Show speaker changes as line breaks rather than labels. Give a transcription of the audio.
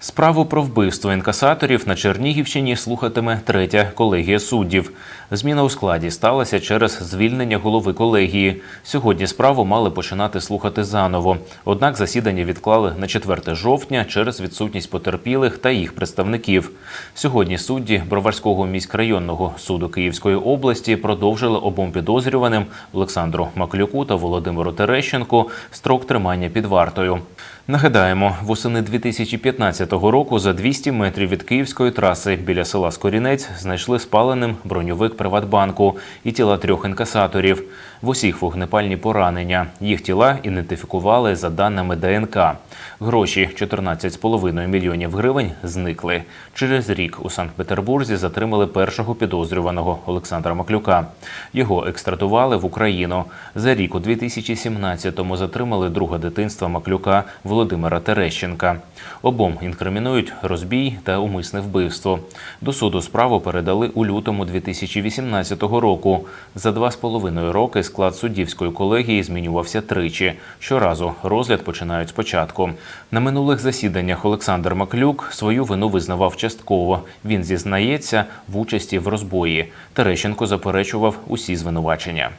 Справу про вбивство інкасаторів на Чернігівщині слухатиме третя колегія суддів. Зміна у складі сталася через звільнення голови колегії. Сьогодні справу мали починати слухати заново. Однак засідання відклали на 4 жовтня через відсутність потерпілих та їх представників. Сьогодні судді Броварського міськрайонного суду Київської області продовжили обом підозрюваним Олександру Маклюку та Володимиру Терещенку строк тримання під вартою. Нагадаємо, восени 2015 року за 200 метрів від київської траси біля села Скорінець знайшли спаленим броньовик Приватбанку і тіла трьох інкасаторів. В усіх вогнепальні поранення. Їх тіла ідентифікували за даними ДНК. Гроші 14,5 мільйонів гривень зникли. Через рік у Санкт-Петербурзі затримали першого підозрюваного Олександра Маклюка. Його екстрадували в Україну. За рік у 2017-му затримали друга дитинства Маклюка Володимира Терещенка. Обом інкримінують розбій та умисне вбивство. До суду справу передали у лютому 2018 року. За два з половиною роки склад суддівської колегії змінювався тричі. Щоразу розгляд починають спочатку. На минулих засіданнях Олександр Маклюк свою вину визнавав частково. Він зізнається в участі в розбої. Терещенко заперечував усі звинувачення.